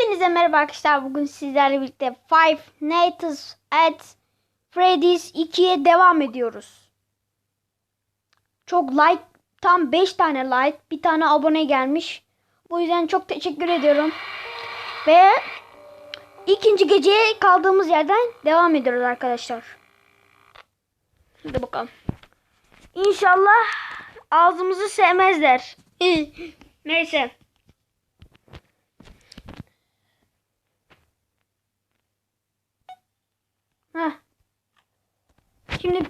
Hepinize merhaba arkadaşlar. Bugün sizlerle birlikte Five Nights at Freddy's 2'ye devam ediyoruz. Çok like, tam 5 tane like, bir tane abone gelmiş. Bu yüzden çok teşekkür ediyorum. Ve ikinci geceye kaldığımız yerden devam ediyoruz arkadaşlar. Hadi bakalım. İnşallah ağzımızı sevmezler. Neyse. Heh. Şimdi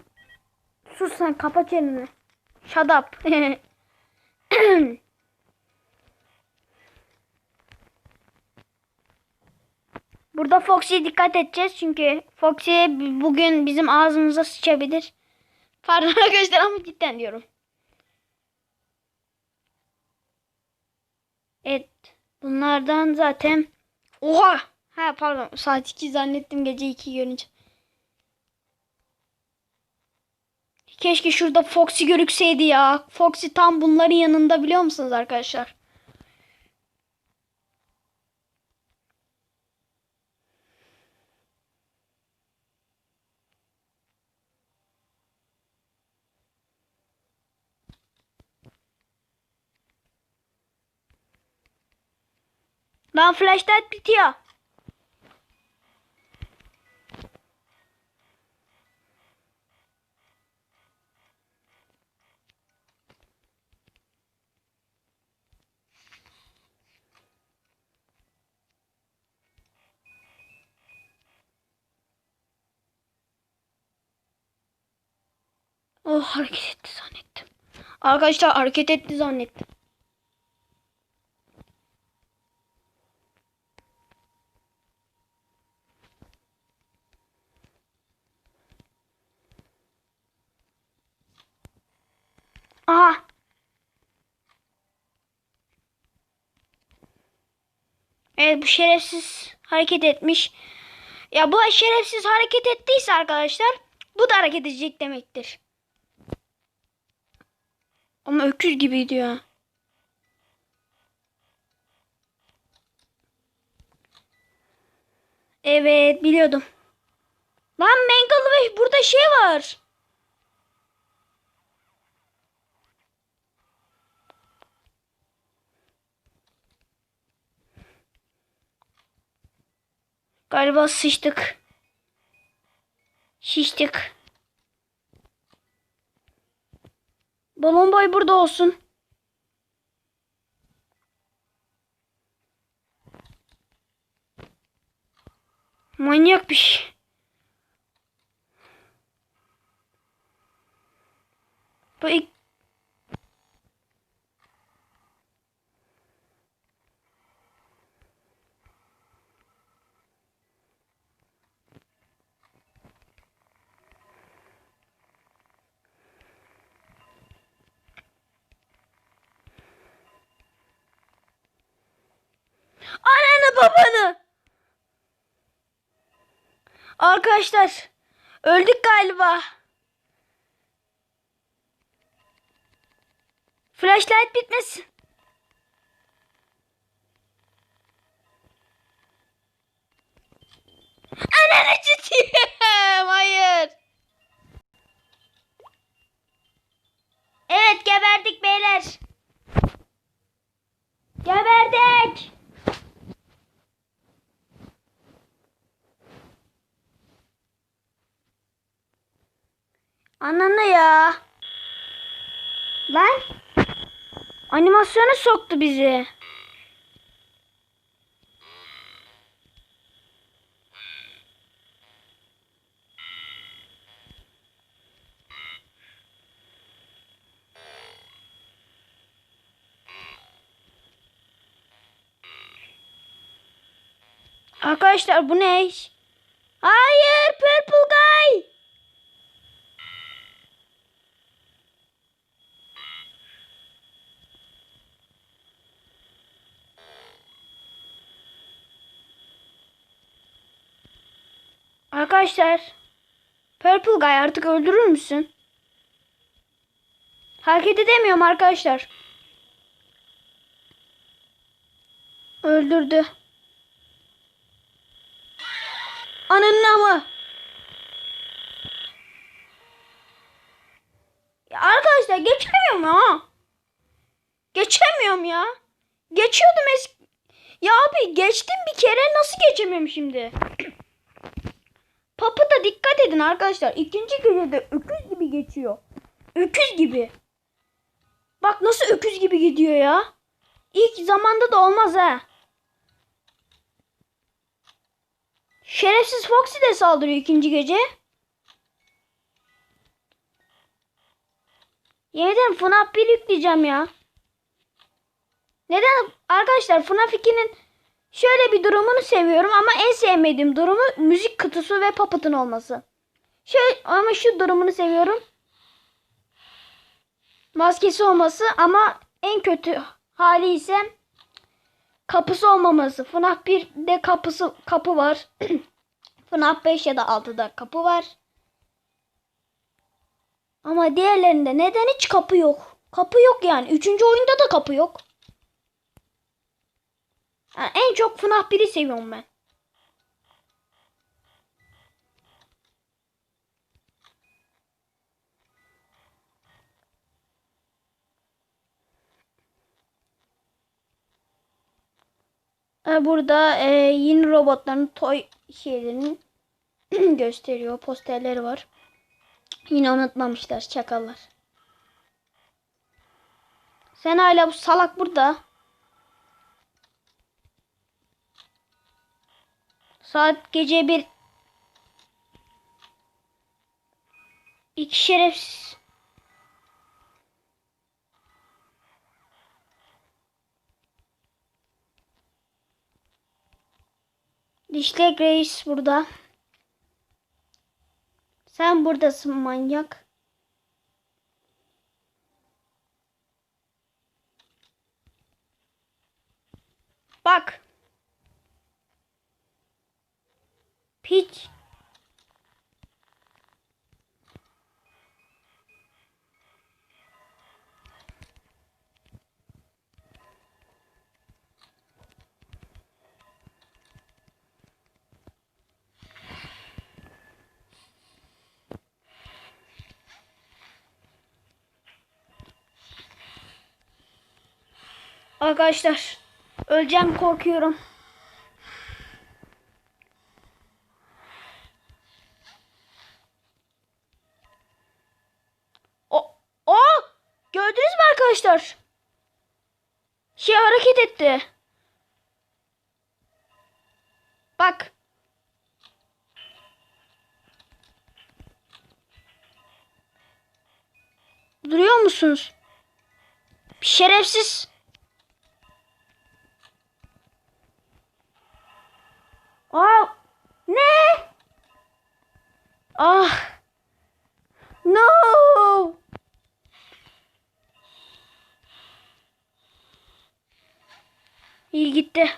sus sen kapa çeneni. Shut up. Burada Foxy'ye dikkat edeceğiz çünkü Foxy bugün bizim ağzımıza sıçabilir. Pardon arkadaşlar ama cidden diyorum. Evet. Bunlardan zaten Oha! Ha pardon saat 2 zannettim gece 2 görünce. Keşke şurada Foxy görükseydi ya. Foxy tam bunların yanında biliyor musunuz arkadaşlar? Lan flashlight bitiyor. Hareket etti zannettim. Arkadaşlar hareket etti zannettim. Aha. Evet bu şerefsiz hareket etmiş. Ya bu şerefsiz hareket ettiyse arkadaşlar bu da hareket edecek demektir. Ama öküz gibiydi ya. Evet biliyordum. Lan Mangle ve burada şey var. Galiba sıçtık. Şiştik. Balon boy burada olsun. Manyak bir şey. Bu. Ananı babanı. Arkadaşlar öldük galiba. Flashlight bitmesin. Ananı ciddiyim. Hayır. Evet geberdik beyler. Geberdik. Ananı ya. Lan. Animasyona soktu bizi. Arkadaşlar bu ne? Hayır Purple Guy. Arkadaşlar. Purple Guy artık öldürür müsün? Hareket edemiyorum arkadaşlar. Öldürdü. Ananın ama. Ya arkadaşlar geçemiyorum ya. Geçemiyorum ya. Geçiyordum eski. Ya abi geçtim bir kere nasıl geçemiyorum şimdi? Papı da dikkat edin arkadaşlar. İkinci gecede öküz gibi geçiyor. Öküz gibi. Bak nasıl öküz gibi gidiyor ya. İlk zamanda da olmaz ha. Şerefsiz Foxy de saldırıyor ikinci gece. Yeniden FNAF 1 yükleyeceğim ya. Neden? Arkadaşlar FNAF 2'nin şöyle bir durumunu seviyorum ama en sevmediğim durumu müzik kutusu ve Puppet'ın olması. Şöyle, ama şu durumunu seviyorum. Maskesi olması ama en kötü hali ise kapısı olmaması. FNAF 1'de kapısı kapı var. FNAF 5 ya da 6'da kapı var. Ama diğerlerinde neden hiç kapı yok? Kapı yok yani. Üçüncü oyunda da kapı yok. Yani en çok FNAF 1'i seviyorum ben. Burada e, yeni robotların toy şeylerini gösteriyor. Posterleri var. Yine unutmamışlar çakallar. Sen hala bu salak burada. Saat gece bir iki şerefsiz. Dişlek reis burada. Sen buradasın manyak. Bak. Piç. Arkadaşlar öleceğim korkuyorum. O, o gördünüz mü arkadaşlar? Şey hareket etti. Bak. Duruyor musunuz? Şerefsiz. Aa, ne? Ah. No. Gitti.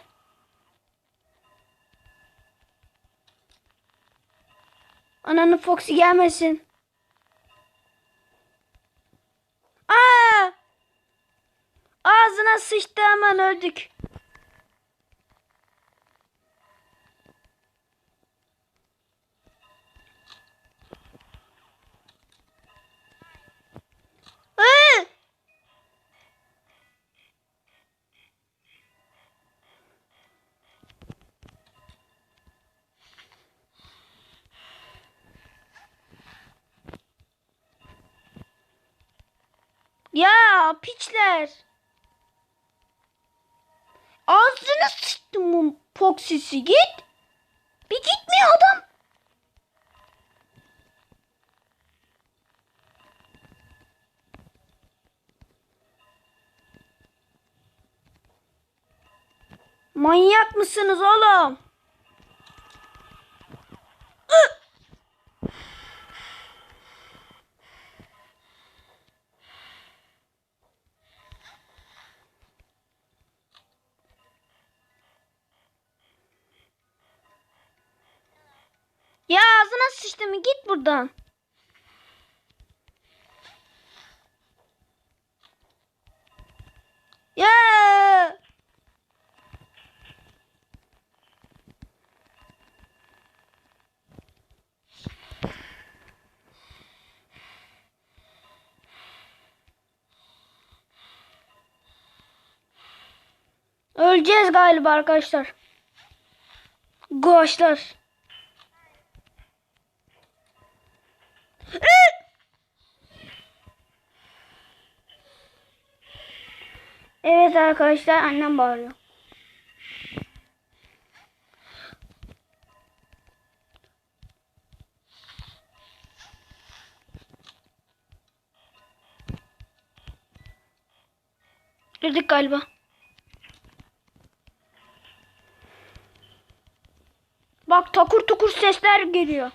Ananın Foxy gelmesin. Aa! Ağzına sıçtı hemen öldük. Piçler. Ağzını sıçtım bu Foxy'si git. Bir gitmiyor adam. Manyak mısınız oğlum? buradan. Ya! Öleceğiz galiba arkadaşlar. Goşlar. Evet arkadaşlar annem bağırıyor. Girdik galiba. Bak takur tukur sesler geliyor.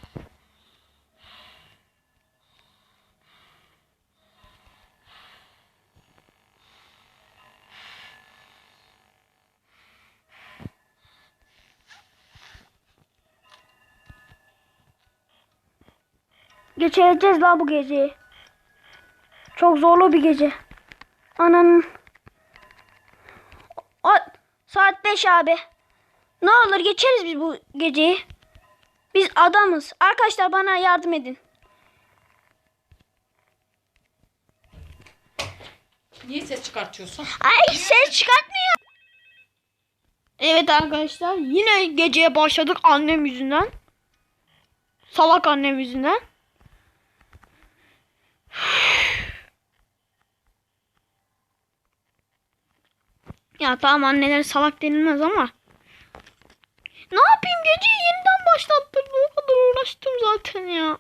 Geçireceğiz la bu geceyi. Çok zorlu bir gece. Ananın. O, saat 5 abi. Ne olur geçeriz biz bu geceyi. Biz adamız. Arkadaşlar bana yardım edin. Niye ses çıkartıyorsun? Ay ses çıkartmıyor. Evet arkadaşlar yine geceye başladık annem yüzünden. Salak annem yüzünden. Ya tamam anneler salak denilmez ama. Ne yapayım geceyi yeniden başlattım. O kadar uğraştım zaten ya.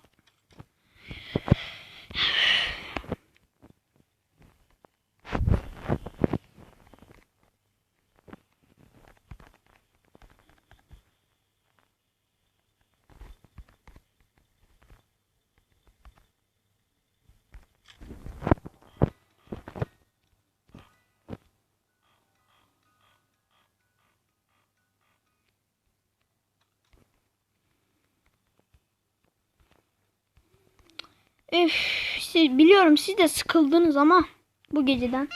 Üf, siz, biliyorum siz de sıkıldınız ama bu geceden.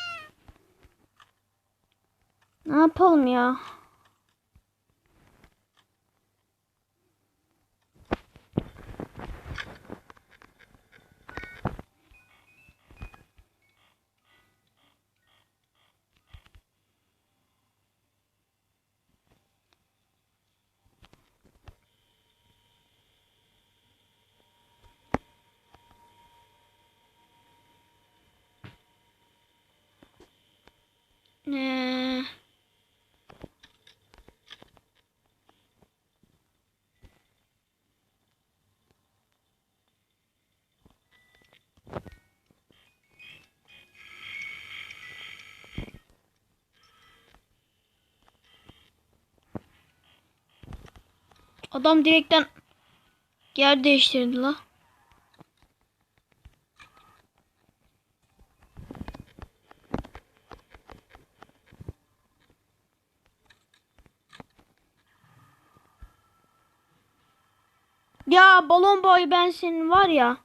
Ne yapalım ya? Adam direkten yer değiştirdi la. Ya balon boy ben senin var ya.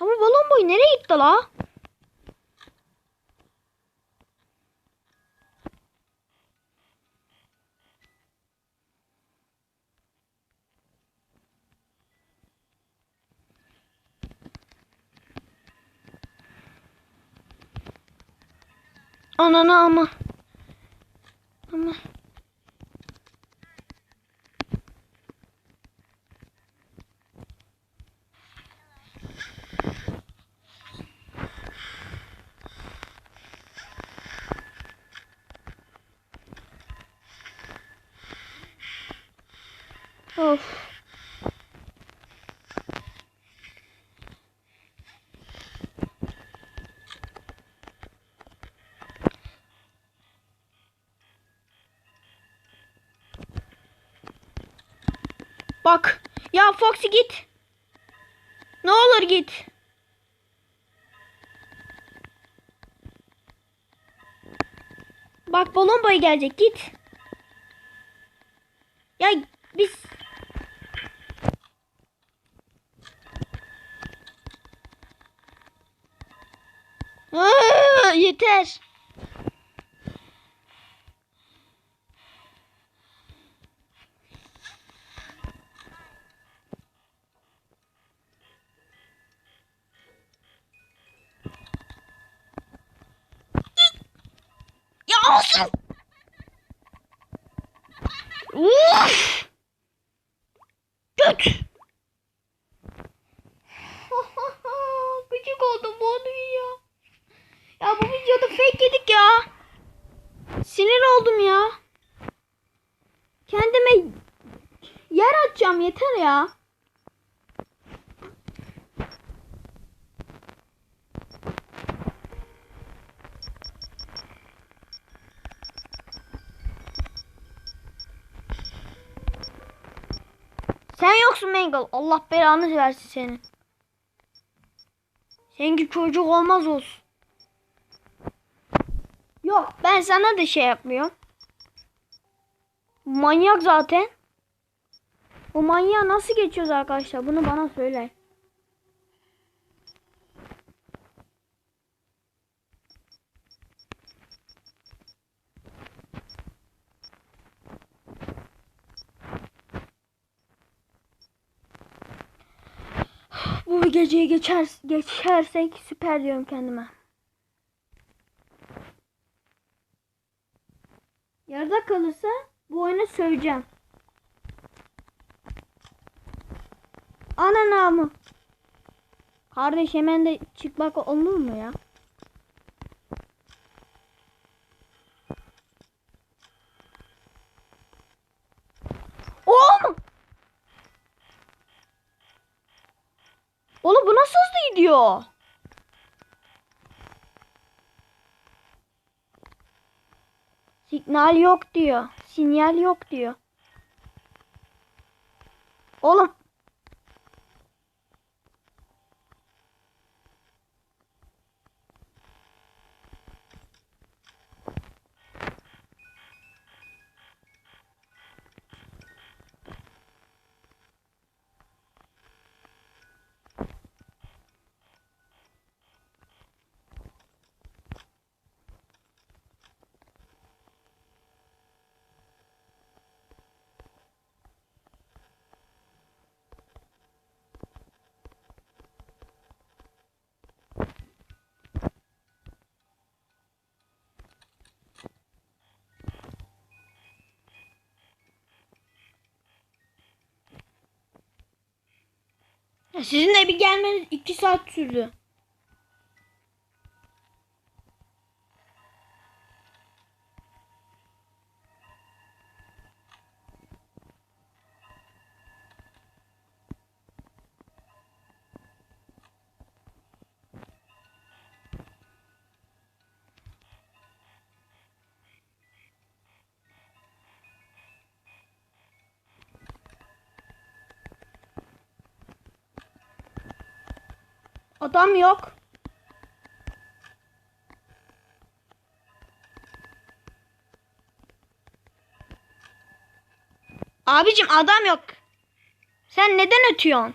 Ama balon boy nereye gitti la? Ananı ama. Bak. Ya Foxy git. Ne olur git. Bak balon boyu gelecek git. Ya biz Aa! yeter. Uf! Göt. Gıcık oldum bu ya. Ya bu videoda fake yedik ya. Sinir oldum ya. Kendime yer açacağım yeter ya. Sen yoksun Mangle. Allah belanı versin senin. Senin gibi çocuk olmaz olsun. Yok ben sana da şey yapmıyorum. Manyak zaten. Bu manyağı nasıl geçiyoruz arkadaşlar? Bunu bana söyle. Geceyi geçer, geçersek süper diyorum kendime. Yarıda kalırsa bu oyunu söyleyeceğim. Ana namı. Kardeş hemen de çıkmak olur mu ya? Oğlum! Oğlum bu gidiyor? Signal yok diyor. Sinyal yok diyor. Oğlum. Ya Sizin de bir gelmeniz iki saat sürdü. Adam yok. Abicim adam yok. Sen neden ötüyorsun?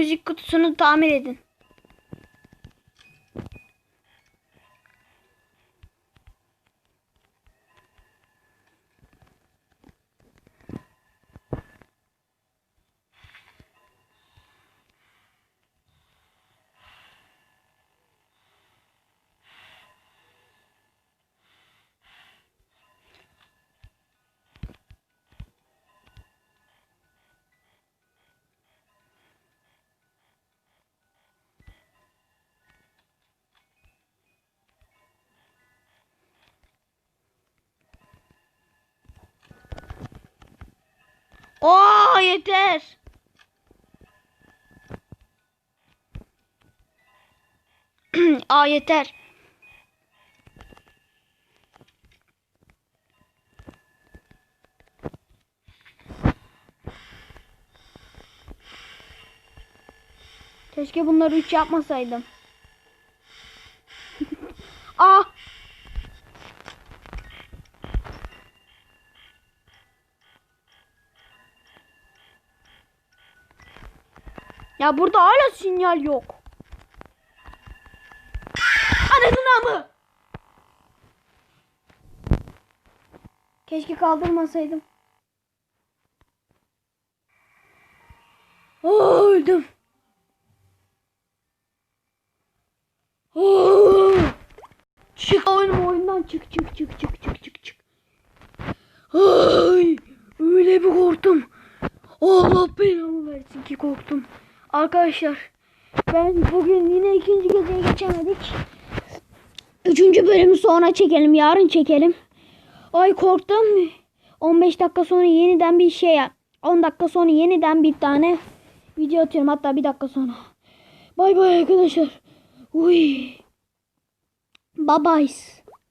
Müzik kutusunu tamir edin. Oo yeter. Aa yeter. Keşke bunları 3 yapmasaydım. Ya burada hala sinyal yok. Anasını mı? Keşke kaldırmasaydım. Aa, öldüm. Aa! Çık oyunum oyundan çık çık çık çık çık çık çık. Ay, öyle bir korktum. Allah belamı versin ki korktum. Arkadaşlar ben bugün yine ikinci geceye geçemedik. Üçüncü bölümü sonra çekelim. Yarın çekelim. Ay korktum. 15 dakika sonra yeniden bir şey yap. 10 dakika sonra yeniden bir tane video atıyorum. Hatta bir dakika sonra. Bay bay arkadaşlar. Uy. Bye bye.